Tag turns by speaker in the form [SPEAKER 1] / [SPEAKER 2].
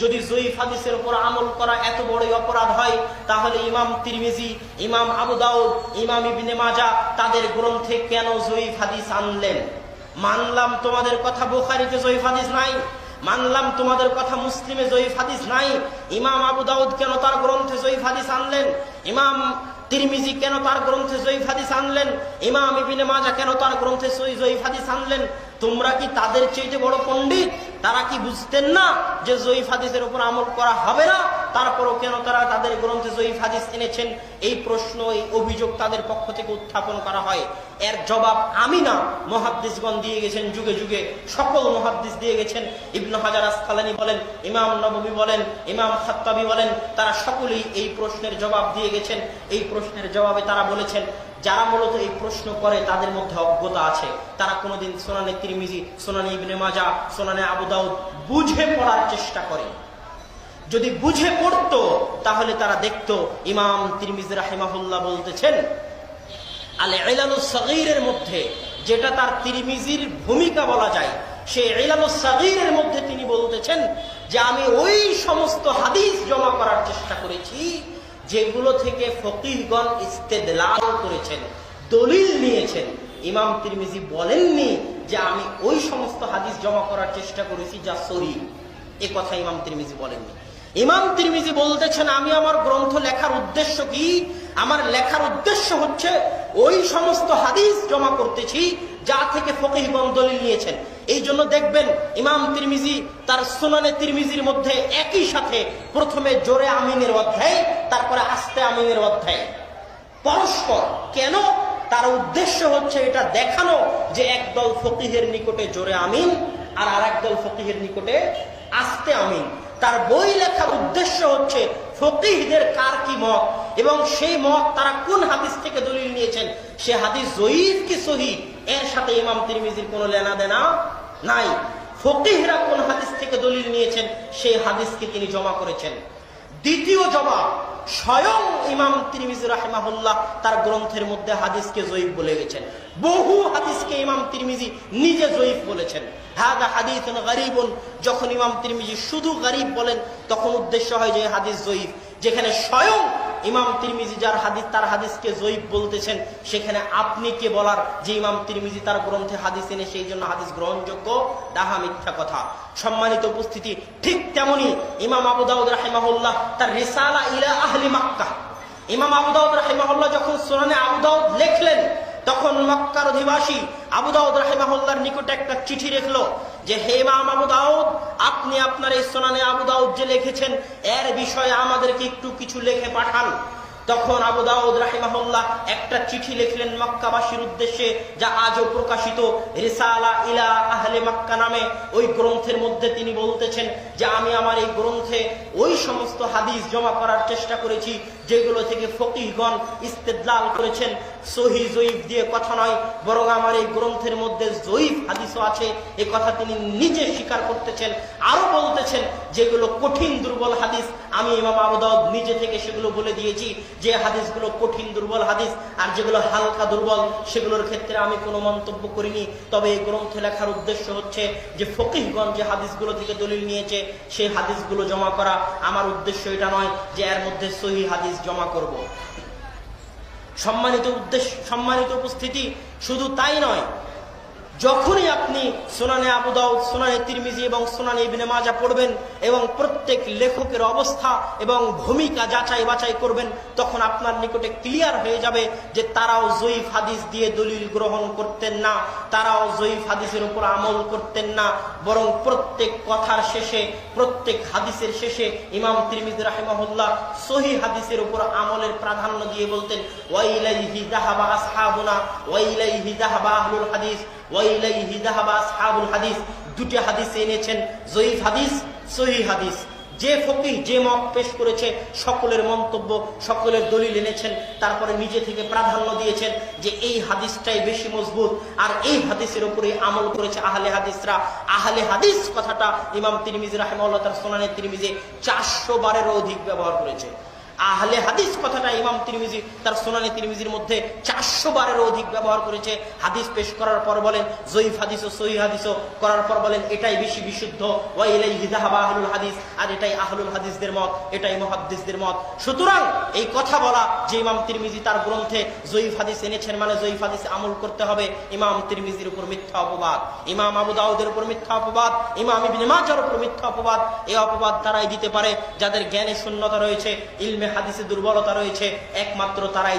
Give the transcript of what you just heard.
[SPEAKER 1] যদি জয়ীফ হাদিসের উপর আমল করা এত বড়ই অপরাধ হয়, তাহলে ইমাম তিরমিজি, ইমাম আবু দাউদ, ইমাম ইবনে মাজা তাদের গ্রন্থে কেন জয়ীফ হাদিস আনলেন? মানলাম তোমাদের কথা বোখারিতে জয়ীফ হাদিস নাই, মানলাম তোমাদের কথা মুসলিমে জয়ীফ হাদিস নাই, ইমাম আবু দাউদ কেন তার গ্রন্থে জয়ীফ হাদিস আনলেন? ইমাম তিরমিজি কেন তার গ্রন্থে জয়ীফ হাদিস আনলেন? ইমাম ইবিনে মাজা কেন তার গ্রন্থে জয়ীফ হাদিস আনলেন? তোমরা কি তাদের চেয়ে যে বড় পণ্ডিত? তারা কি বুঝতেন না যে জয়ীফ হাদিসের উপর আমল করা হবে না? তারপরও কেন তারা তাদের গ্রন্থে জয়ীফ হাদিস এনেছেন? এই প্রশ্ন, এই অভিযোগ তাদের পক্ষ থেকে উত্থাপন করা হয়। এর জবাব আমি না মহাদ্দিসগণ দিয়ে গেছেন যুগে যুগে। সকল মহাদ্দিস দিয়ে গেছেন। ইবনু হাজার আসকালানি বলেন, ইমাম নবমী বলেন, ইমাম খাত্তাবি বলেন, তারা সকলেই এই প্রশ্নের জবাব দিয়ে গেছেন। এই প্রশ্নের জবাবে তারা বলেছেন, যারা মূলত এই প্রশ্ন করে তাদের মধ্যে অজ্ঞতা আছে। তারা কোনোদিন সোনানে তিরমিজি, সোনানে ইবনে মাজা সোনানে আবু দাউদ বুঝে পড়ার চেষ্টা করে। যদি বুঝে পড়তো, তাহলে তারা দেখতো ইমাম তিরমিজি রাহিমাহুল্লাহ বলতেছেন আলে এলানু সগীরের মধ্যে যেটা তার তিরমিজির ভূমিকা বলা যায় সে এলানু সগীরের মধ্যে তিনি বলতেছেন যে আমি ওই সমস্ত হাদিস জমা করার চেষ্টা করেছি, যেগুলো থেকে ফকিহগণ ইস্তেদলাল করেছেন, দলিল নিয়েছেন। ইমাম তিরমিজি বলেননি যে আমি ওই সমস্ত হাদিস জমা করার চেষ্টা করেছি যা সহি। এ কথা ইমাম তিরমিজি বলেননি। ইমাম তিরমিজি বলতেছেন, আমি আমার গ্রন্থ লেখার উদ্দেশ্য কি? আমার লেখার উদ্দেশ্য হচ্ছে ওই সমস্ত হাদিস জমা করতেছি, যা থেকে ফকিহগণ দলিল নিয়েছেন। এই জন্য দেখবেন, ইমাম তিরমিজি তার সুনানে তিরমিজির মধ্যে একই সাথে প্রথমে জোরে আমিনের অধ্যায়, তারপরে আস্তে আমিনের অধ্যায়। পরস্পর কেন? তার উদ্দেশ্য হচ্ছে এটা দেখানো যে একদল ফকিহের নিকটে জোরে আমিন আর আর একদল ফকিহের নিকটে আস্তে আমিন। তার বই লেখার উদ্দেশ্য হচ্ছে ফকিহদের কার কি মত? এবং সেই মত তারা কোন হাদিস থেকে দলিল নিয়েছেন? সে হাদিস জয়ীফ কি সহি? এর সাথে ইমাম তিরমিজির কোনো লেনা দেনা নাই। ফকিহরা কোন হাদিস থেকে দলিল নিয়েছেন? সেই হাদিসকে তিনি জমা করেছেন। দ্বিতীয় জবাব স্বয়ং ইমাম তিরমিজি রাহেমাহুল্লাহ তার গ্রন্থের মধ্যে হাদিসকে জয়ীফ বলে গেছেন। বহু হাদিসকে ইমাম তিরমিজি নিজে জয়ীফ বলেছেন। হাদা হাদিস গরিবন, যখন ইমাম তিরমিজি শুধু গরিব বলেন, তখন উদ্দেশ্য হয় যে হাদিস জয়ীফ, যেখানে স্বয়ং ইমাম তিরমিজি যার হাদিস, তার হাদিসকে জয়ীব বলতেছেন, সেখানে আপনি কে বলার? যে ইমাম তিরমিজি তার গ্রন্থে হাদিস এনে সেই জন্য হাদিস গ্রহণযোগ্য, ডাহা মিথ্যা কথা। সম্মানিত উপস্থিতি, ঠিক তেমনি ইমাম আবু দাউদ রাহিমাহুল্লাহ তার রিসালা ইলা আহলি মাক্কা। ইমাম আবু দাউদ রাহিমাহুল্লাহ যখন সোনানে আবু লেখলেন তখন মক্কার অধিবাসী আবু দাউদ রাহেমাহুল্লার নিকটে একটা চিঠি রেখলো যে, হে মাম আবু দাউদ, আপনি আপনার এই সোনানে আবু দাউদ যে লিখেছেন, এর বিষয়ে আমাদেরকে একটু কিছু লিখে পাঠান। তখন আবু দাউদ রাহিমাহুল্লাহ একটা চিঠি লিখলেন মক্কাবাসীর উদ্দেশ্যে, যা আজও প্রকাশিত, রিসালা ইলা আহলে মক্কা নামে ওই গ্রন্থের মধ্যে তিনি বলতেছেন যে আমি আমার এই গ্রন্থে ওই সমস্ত হাদিস জমা করার চেষ্টা করেছি, যেগুলো থেকে ফকিহগণ ইস্তেদলাল করেছেন। সহি জয়ীফ দিয়ে কথা নয়, বরং আমার এই গ্রন্থের মধ্যে জয়ীফ হাদিসও আছে। এ কথা তিনি নিজে স্বীকার করতেছেন। আরও বলতেছেন, যেগুলো কঠিন দুর্বল হাদিস, আমি ইমাম আবুদাউদ নিজে থেকে সেগুলো বলে দিয়েছি যে হাদিসগুলো কঠিন দুর্বল হাদিস, আর যেগুলো হালকা দুর্বল, সেগুলোর ক্ষেত্রে আমি কোনো মন্তব্য করিনি। তবে এই গ্রন্থ লেখার উদ্দেশ্য হচ্ছে যে ফকিহগঞ্জ যে হাদিসগুলো থেকে দলিল নিয়েছে, সেই হাদিসগুলো জমা করা আমার উদ্দেশ্য এটা নয় যে এর মধ্যে সহি হাদিস জমা করব। সম্মানিত উদ্দেশ্য, সম্মানিত উপস্থিতি শুধু তাই নয় যখনই আপনি সোনানে আবুদাউদ সোনানে তিরমিজি এবং সোনানে ইবনে মাজা পড়বেন এবং প্রত্যেক লেখকের অবস্থা এবং ভূমিকা যাচাই বাছাই করবেন, তখন আপনার নিকটে ক্লিয়ার হয়ে যাবে যে তারাও জয়ীফ হাদিস দিয়ে দলিল গ্রহণ করতেন না, তারাও জয়ীফ হাদিসের উপর আমল করতেন না, বরং প্রত্যেক কথার শেষে, প্রত্যেক হাদিসের শেষে ইমাম তিরমিজি রাহিমাহুল্লাহ সহি হাদিসের উপর আমলের প্রাধান্য দিয়ে বলতেন, ওয়াইলাইহি দাহাবা আসহাবুনা, ওয়াইলাইহি দাহাবা আহলুল হাদিস। ওয়াইলাইহি দাহাবা আসহাবুল হাদিস, দুটি হাদিস এনেছেন, জয়ীফ হাদিস সহি হাদিস। যে ফকিহ, যে মত পেশ করেছে, সকলের মন্তব্য, সকলের দলিল এনেছেন, তারপরে নিজে থেকে প্রাধান্য দিয়েছেন যে এই হাদিসটাই বেশি মজবুত, আর এই হাদিসের উপরে আমল করেছে আহলে হাদিসরা। আহলে হাদিস কথাটা ইমাম তিরমিজি রাহেমাল্লাহ তার সোনানের তিরমিজে চারশো বারেরও অধিক ব্যবহার করেছে। আহলে হাদিস কথাটা ইমাম তিরমিজি, তার সোনানি তিরমিজির মধ্যে চারশো বারেরও অধিক ব্যবহার করেছে। হাদিস পেশ করার পর বলেন, জয়ীফ ও সহি হাদিসও করার পর বলেন, এটাই বেশি বিশুদ্ধ। ওয়াইলাই হিদাহাবা আহলুল হাদিস, আর এটাই আহলুল হাদিসদের মত, এটাই মহাদ্দিসদের মত। সুতরাং এই কথা বলা যে ইমাম তিরমিজি তার গ্রন্থে জয়ীফ হাদিস এনেছেন মানে জয়ীফ হাদিস আমল করতে হবে, ইমাম তিরমিজির উপর মিথ্যা অপবাদ। ইমাম আবু দাউদের উপর মিথ্যা অপবাদ, ইমাম ইবনে মাজার উপর মিথ্যা অপবাদ। এই অপবাদ তারাই দিতে পারে, যাদের জ্ঞানে শূন্যতা রয়েছে, ইলমে হাদিসে দুর্বলতা রয়েছে একমাত্র তারাই